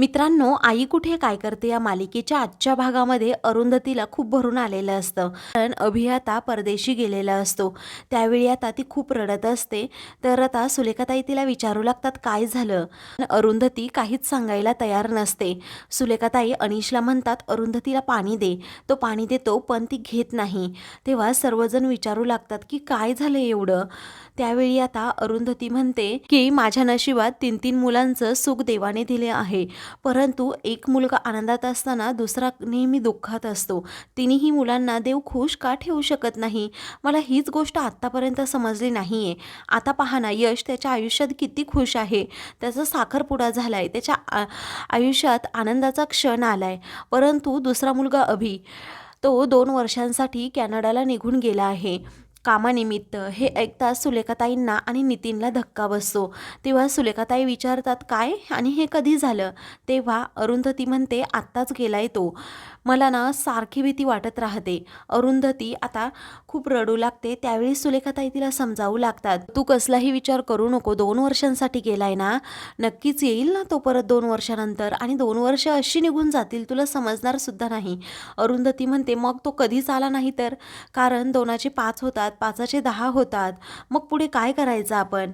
मित्रांनो आई कुठे काय करते या मालिकेच्या आजच्या भागामध्ये अरुंधतीला खूप भरून आलेलं असतं. कारण अभियाता आता परदेशी गेलेला असतो. त्यावेळी आता ती खूप रडत असते. तर आता सुलेखाताई तिला विचारू लागतात काय झालं? अरुंधती काहीच सांगायला तयार नसते. सुलेखाताई अनिशला म्हणतात अरुंधतीला पाणी दे. तो पाणी देतो पण ती घेत नाही. तेव्हा सर्वजण विचारू लागतात की काय झालं एवढं? त्यावेळी आता अरुंधती म्हणते की माझ्या नशिबात तीन तीन मुलांचं सुख देवाने दिले आहे. परंतु एक मुलगा आनंदात असताना दुसरा नेहमी दुःखात असतो. तिन्ही मुलांना देव खुश का ठेवू शकत नाही? मला हीच गोष्ट आत्तापर्यंत समजली नाही आहे आता पहा ना यश त्याच्या आयुष्यात किती खुश आहे. त्याचा साखरपुडा झाला आहे त्याच्या आ- आयुष्यात आनंदाचा क्षण आला आहे परंतु दुसरा मुलगा अभि तो दोन वर्षांसाठी कॅनडाला निघून गेला आहे. कामानिमित्त हे ऐकताच सुलेखाताईंना आणि नितीनला धक्का बसतो. तेव्हा सुलेखाताई विचारतात काय? आणि हे कधी झालं? तेव्हा अरुंधती म्हणते आत्ताच गेलाय तो. मला ना सारखी भीती वाटत राहते. अरुंधती आता खूप रडू लागते. त्यावेळी सुलेखाताई तिला समजावू लागतात. तू कसलाही विचार करू नको. दोन वर्षांसाठी गेलाय ना. नक्कीच येईल ना तो परत दोन वर्षानंतर. आणि दोन वर्ष अशी निघून जातील तुला समजणार सुद्धा नाही. अरुंधती म्हणते मग तो कधीच आला नाही तर? कारण दोनाचे पाच होतात पाचाचे दहा होतात. मग पुढे काय करायचं आपण?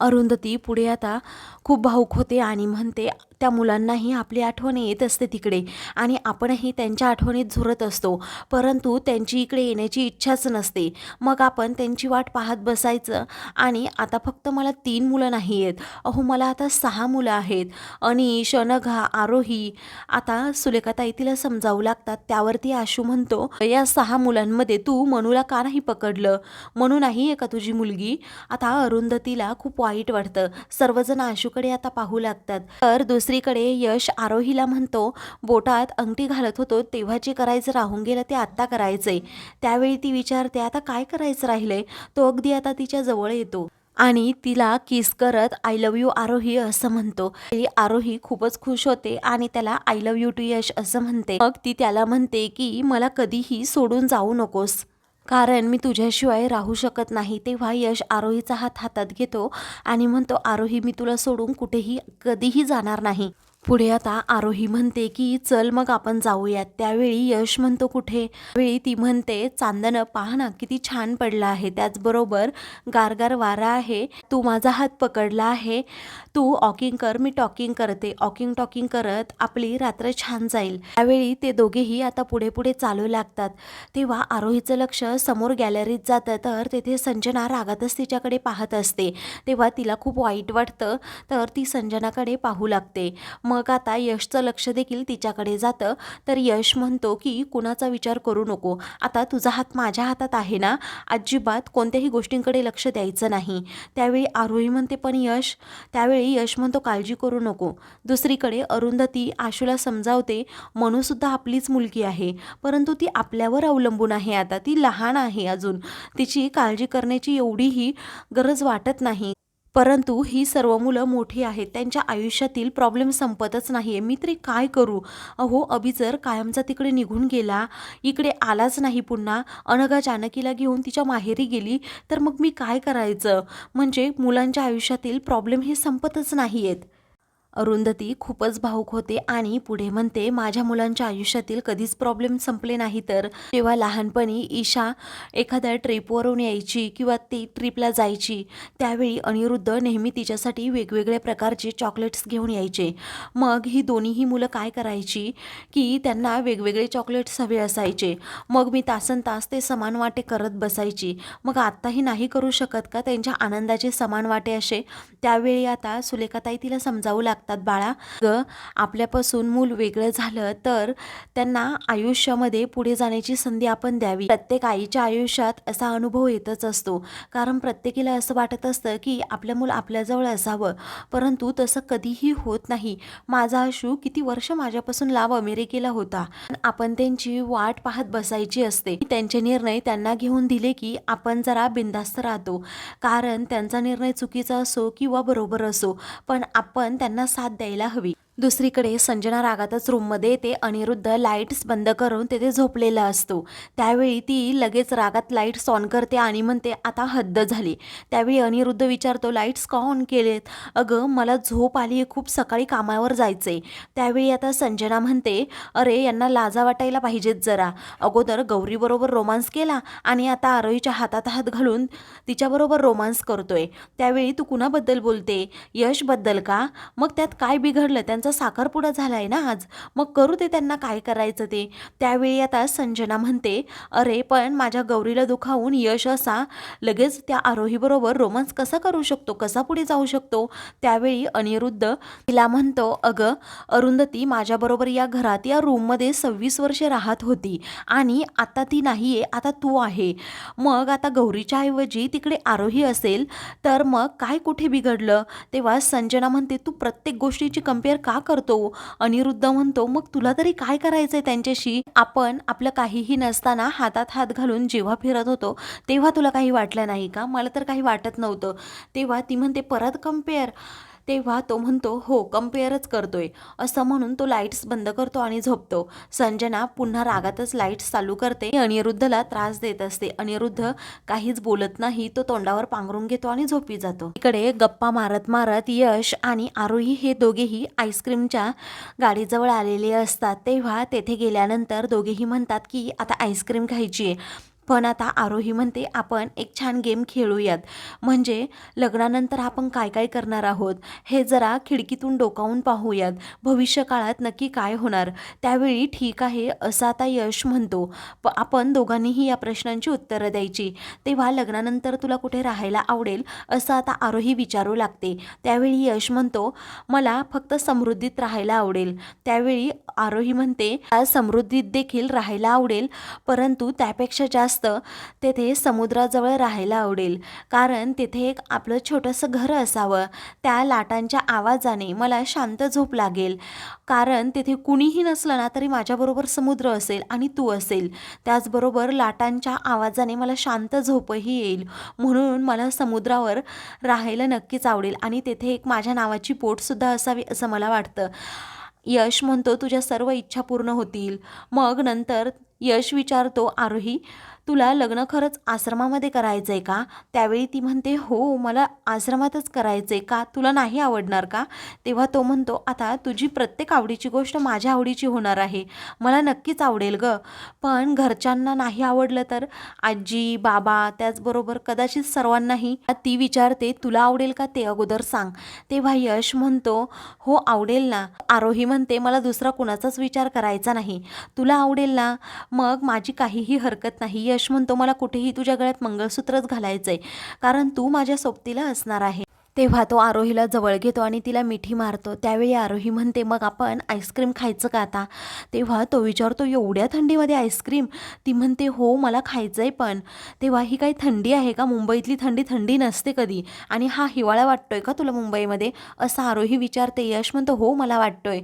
अरुंधती पुढे आता खूप भाऊक होते आणि म्हणते त्या मुलांनाही आपली आठवण येत असते तिकडे. आणि आपणही त्यांच्या आठवणीत झुरत असतो. परंतु त्यांची इकडे येण्याची इच्छाच नसते. मग आपण त्यांची वाट पाहत बसायचं. आणि आता फक्त मला तीन मुलं नाही आहेत. अहो मला आता सहा मुलं आहेत. अनिश अनघा आरोही. आता सुलेखाताई तिला समजावू लागतात. त्यावरती आशू म्हणतो या सहा मुलांमध्ये तू मनूला का नाही पकडलं? मनू नाही आहे का तुझी मुलगी? आता अरुंधतीला खूप वाईट वाटतं. सर्वजण आशूकडे आता पाहू लागतात. तर दुसरी दुसरीकडे यश आरोहीला म्हणतो बोटात अंगठी घालत होतो तेव्हा जे करायचं राहून गेलं ते आत्ता करायचंय. त्यावेळी ती विचारते आता काय करायचं राहिलंय? तो अगदी आता तिच्या जवळ येतो आणि तिला किस करत आय लव्ह यू आरोही असं म्हणतो. आरोही खूपच खुश होते आणि त्याला I love you too Yash असं म्हणते. मग ती त्याला म्हणते की मला कधीही सोडून जाऊ नकोस. कारण मी तुझ्याशिवाय राहू शकत नाही. तेव्हा यश आरोहीचा हात हातात घेतो आणि म्हणतो आरोही मी तुला सोडून कुठेही कधीही जाणार नाही. पुढे आता आरोही म्हणते की चल मग आपण जाऊयात. त्यावेळी यश म्हणतो कुठे? वेळी ती म्हणते चांदणं पहा ना किती छान पडलं आहे. त्याचबरोबर गारगार वारा आहे. तू माझा हात पकडला आहे. तू वॉकिंग कर मी टॉकिंग करते. वॉकिंग टॉकिंग करत आपली रात्र छान जाईल. त्यावेळी ते दोघेही आता पुढे पुढे चालू लागतात. तेव्हा आरोहीचं लक्ष समोर गॅलरीत जातं तर तेथे संजना रागातच तिच्याकडे पाहत असते. तेव्हा तिला खूप वाईट वाटतं तर ती संजनाकडे पाहू लागते. मग आता यशचं लक्ष देखील तिच्याकडे जातं. तर यश म्हणतो की कुणाचा विचार करू नको. आता तुझा हात माझ्या हातात आहे ना? अजिबात कोणत्याही गोष्टींकडे लक्ष द्यायचं नाही. त्यावेळी आरोही म्हणते पण यश त्यावेळी यश म्हणतो काळजी करू नको. दुसरीकडे अरुंधती आशूला समजावते मनूसुद्धा आपलीच मुलगी आहे. परंतु ती आपल्यावर अवलंबून आहे आता. ती लहान आहे अजून. तिची काळजी करण्याची एवढीही गरज वाटत नाही. परंतु ही सर्व मुलं मोठी आहेत त्यांच्या आयुष्यातील प्रॉब्लेम संपतच नाही आहे मी तरी काय करू? अहो अभि जर कायमचा तिकडे निघून गेला इकडे आलाच नाही पुन्हा अनघा जानकीला घेऊन तिच्या माहेरी गेली तर मग मी काय करायचं? म्हणजे मुलांच्या आयुष्यातील प्रॉब्लेम हे संपतच नाही आहेत अरुंधती खूपच भाऊक होते आणि पुढे म्हणते माझ्या मुलांच्या आयुष्यातील कधीच प्रॉब्लेम संपले नाही तर तेव्हा लहानपणी ईशा एखाद्या ट्रिपवरून यायची किंवा ती ट्रिपला जायची त्यावेळी अनिरुद्ध नेहमी तिच्यासाठी वेगवेगळ्या प्रकारचे चॉकलेट्स घेऊन यायचे. मग ही दोन्हीही मुलं काय करायची की त्यांना वेगवेगळे चॉकलेट्स हवे असायचे. मग मी तासन तास ते समान वाटे करत बसायची. मग आत्ताही नाही करू शकत का त्यांच्या आनंदाचे समान वाटे असे? त्यावेळी आता सुलेखाताई तिला समजावू लागतात बाळा. ग आपल्यापासून मूल वेगळं झालं तर त्यांना आयुष्यामध्ये पुढे जाण्याची संधी आपण द्यावी. प्रत्येक आईच्या आयुष्यात असा अनुभव येतच असतो. कारण प्रत्येकीला असं वाटत असतं की आपलं मूल आपल्याजवळ असावं. परंतु तसं कधीही होत नाही. माझा आशू किती वर्ष माझ्यापासून लांब अमेरिकेला होता. आपण त्यांची वाट पाहत बसायची असते. त्यांचे निर्णय त्यांना घेऊन दिले की आपण जरा बिंदास्त राहतो. कारण त्यांचा निर्णय चुकीचा असो किंवा बरोबर असो. पण आपण त्यांना साथ द्यायला हवी. दुसरीकडे संजना रागातच रूममध्ये येते अनिरुद्ध लाईट्स बंद करून तेथे झोपलेला असतो. त्यावेळी ती लगेच रागात लाईट्स ऑन करते आणि म्हणते आता हद्द झाली. त्यावेळी अनिरुद्ध विचारतो लाईट्स का ऑन केलेत? अगं मला झोप आली आहे खूप सकाळी कामावर जायचे त्यावेळी आता संजना म्हणते अरे यांना लाजा वाटायला पाहिजेत जरा. अगोदर गौरीबरोबर रोमांस केला आणि आता आरोहीच्या हातात हात घालून तिच्याबरोबर रोमांस करतोय. त्यावेळी तू कुणाबद्दल बोलते? यशबद्दल का? मग त्यात काय बिघडलं? त्यांचा साखरपुडा आहे ना आज. मग करू दे त्यांना काय करायचं ते. त्यावेळी आता संजना म्हणते अरे पण माझ्या गौरीला दुखावून यश असा. लगेच त्या आरोहीबरोबर रोमांस कसा करू शकतो? कसा पुढे जाऊ शकतो? त्यावेळी अनिरुद्ध तिला म्हणतो अगं अरुंधती माझ्याबरोबर या घरात या रूममध्ये सव्वीस वर्षे राहत होती आणि आता ती नाही आहे आता तू आहे. मग आता गौरीच्या ऐवजी तिकडे आरोही असेल तर मग काय कुठे बिघडलं? तेव्हा संजना म्हणते तू प्रत्येक गोष्टीची कंपेअर का का करतो? अनिरुद्ध म्हणतो मग तुला तरी काय करायचंय त्यांच्याशी? आपण आपलं काहीही नसताना हातात हात घालून जेव्हा फिरत होतो तेव्हा तुला काही वाटलं नाही का? मला तर काही वाटत नव्हतं. तेव्हा ती म्हणते परत कंपेअर तेव्हा तो म्हणतो हो कम्पेअरच करतोय. असं म्हणून तो लाईट्स बंद करतो आणि झोपतो. संजना पुन्हा रागातच लाईट्स चालू करते अनिरुद्धला त्रास देत असते. अनिरुद्ध काहीच बोलत नाही तो तोंडावर पांघरून घेतो आणि झोपी जातो. इकडे गप्पा मारत मारत यश आणि आरोही हे दोघेही आईस्क्रीमच्या गाडीजवळ आलेले असतात. तेव्हा तेथे गेल्यानंतर दोघेही म्हणतात की आता आईस्क्रीम खायची आहे पण आता आरोही म्हणते आपण एक छान गेम खेळूयात. म्हणजे लग्नानंतर आपण काय काय करणार आहोत? हे जरा खिडकीतून डोकावून पाहूयात. भविष्य काळात नक्की काय होणार? त्यावेळी ठीक आहे असं आता यश म्हणतो. प आपण दोघांनीही या प्रश्नांची उत्तरं द्यायची. तेव्हा लग्नानंतर तुला कुठे राहायला आवडेल असं आता आरोही विचारू लागते. त्यावेळी यश म्हणतो मला फक्त समृद्धीत राहायला आवडेल. त्यावेळी आरोही म्हणते समृद्धीत देखील राहायला आवडेल. परंतु त्यापेक्षा जास्त जास्त तेथे समुद्राजवळ राहायला आवडेल. कारण तिथे एक आपलं छोटंसं घर असावं. त्या लाटांच्या आवाजाने मला शांत झोप लागेल. कारण तिथे कुणीही नसलं ना तरी माझ्याबरोबर समुद्र असेल आणि तू असेल. त्याचबरोबर लाटांच्या आवाजाने मला शांत झोपही येईल. म्हणून मला समुद्रावर राहायला नक्कीच आवडेल आणि तेथे एक माझ्या नावाची पोटसुद्धा असावी असं मला वाटतं. यश म्हणतो तुझ्या सर्व इच्छा पूर्ण होतील. मग नंतर यश विचारतो आरोही तुला लग्न खरंच आश्रमामध्ये करायचं आहे का? त्यावेळी ती म्हणते हो मला आश्रमातच करायचं आहे का? तुला नाही आवडणार का? तेव्हा तो म्हणतो आता तुझी प्रत्येक आवडीची गोष्ट माझ्या आवडीची होणार आहे. मला नक्कीच आवडेल ग. पण घरच्यांना नाही आवडलं तर? आजी बाबा त्याचबरोबर कदाचित सर्वांनाही. ती विचारते तुला आवडेल का ते अगोदर सांग. तेव्हा यश म्हणतो हो आवडेल ना. आरोही म्हणते मला दुसरा कुणाचाच विचार करायचा नाही. तुला आवडेल ना? मग माझी काहीही हरकत नाही. यश म्हणतो मला कुठेही तुझ्या गळ्यात मंगळसूत्रच घालायचंय. कारण तू माझ्या सोबतीला असणार आहे. तेव्हा तो आरोहीला जवळ घेतो आणि तिला मिठी मारतो. त्यावेळी आरोही म्हणते मग आपण आईस्क्रीम खायचं का आता? तेव्हा तो विचारतो एवढ्या थंडीमध्ये आईस्क्रीम? ती म्हणते हो मला खायचं आहे पण. तेव्हा ही काही थंडी आहे का? मुंबईतली थंडी थंडी नसते कधी. आणि हा हिवाळा वाटतोय का तुला मुंबईमध्ये? असं आरोही विचारते. यश म्हणतो हो मला वाटतोय.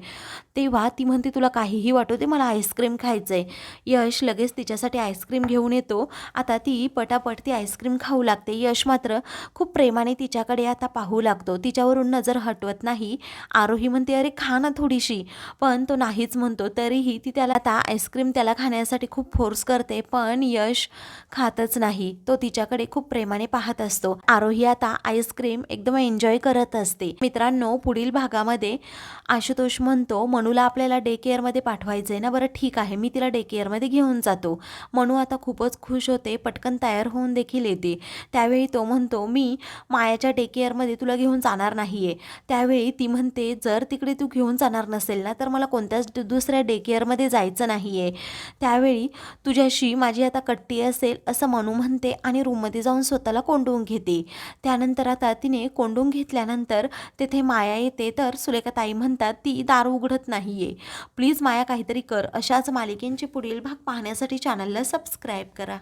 तेव्हा ती म्हणते तुला काहीही वाटू दे मला आईस्क्रीम खायचं आहे यश लगेच तिच्यासाठी आईस्क्रीम घेऊन येतो. आता ती पटापट ती आईस्क्रीम खाऊ लागते. यश मात्र खूप प्रेमाने तिच्याकडे आता पाहू लागतो. तिच्यावरून नजर हटवत नाही. आरोही म्हणते अरे खा ना थोडीशी. पण तो नाहीच म्हणतो. तरीही ती त्याला आता आईस्क्रीम त्याला खाण्यासाठी खूप फोर्स करते पण यश खातच नाही. तो तिच्याकडे खूप प्रेमाने पाहत असतो. आरोही आता आईस्क्रीम एकदम एन्जॉय करत असते. मित्रांनो पुढील भागामध्ये आशुतोष म्हणतो मनूला आपल्याला डे केअरमध्ये पाठवायचं आहे ना? बरं ठीक आहे. मी तिला डे केअरमध्ये घेऊन जातो. मनू आता खूपच खुश होते. पटकन तयार होऊन देखील येते. त्यावेळी तो म्हणतो मी मायाच्या डे केअरमध्ये तुला घेऊन जाणार नाही आहे त्यावेळी ती म्हणते जर तिकडे तू घेऊन जाणार नसेल ना तर मला कोणत्याच दुसऱ्या डे केअरमध्ये जायचं नाही आहे त्यावेळी तुझ्याशी माझी आता कट्टी असेल असं मनू म्हणते आणि रूममध्ये जाऊन स्वतःला कोंडून घेते. त्यानंतर आता तिने कोंडून घेतल्यानंतर तेथे माया येते तर सुलेखा ताई म्हणतात ती दार उघडत नाही आहे प्लीज माया काहीतरी कर. अशाच मालिकेंचे पुढील भाग पाहण्यासाठी चॅनलला सबस्क्राईब करा.